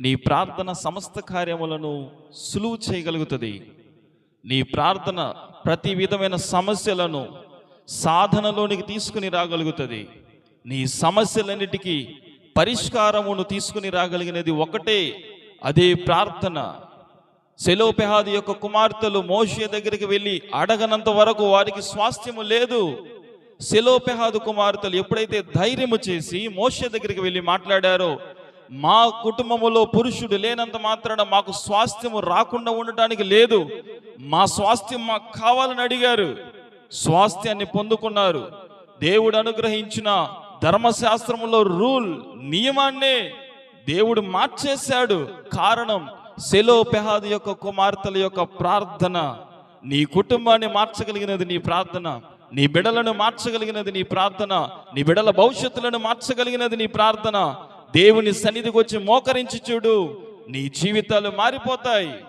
నీ ప్రార్థన సమస్త కార్యములను సులువు చేయగలుగుతుంది. నీ ప్రార్థన ప్రతి విధమైన సమస్యలను సాధనలోనికి తీసుకుని రాగలుగుతుంది. నీ సమస్యలన్నిటికీ పరిష్కారమును తీసుకుని రాగలిగినది ఒకటే అదే ప్రార్థన. సెలోపెహాది యొక్క కుమార్తెలు మోషే దగ్గరికి వెళ్ళి అడగనంత వరకు వారికి స్వాస్థ్యము లేదు. సెలోపెహాదు కుమార్తెలు ఎప్పుడైతే ధైర్యము చేసి మోషే దగ్గరికి వెళ్ళి మాట్లాడారో మా కుటుంబములో పురుషుడు లేనంత మాత్రాన మాకు స్వాస్థ్యము రాకుండా ఉండటానికి లేదు. మా స్వాస్థ్యం మాకు కావాలని అడిగారు. స్వాస్థ్యాన్ని పొందుకున్నారు. దేవుడు అనుగ్రహించిన ధర్మశాస్త్రములో రూల్ నియమాన్నే దేవుడు మార్చేశాడు. కారణం సెలో పెహాది యొక్క కుమార్తెల యొక్క ప్రార్థన. నీ కుటుంబాన్ని మార్చగలిగినది నీ ప్రార్థన. నీ బిడలను మార్చగలిగినది నీ ప్రార్థన. నీ బిడల భవిష్యత్తులను మార్చగలిగినది నీ ప్రార్థన. దేవుని సన్నిధికి వచ్చి మోకరించి చూడు నీ జీవితాలు మారిపోతాయి.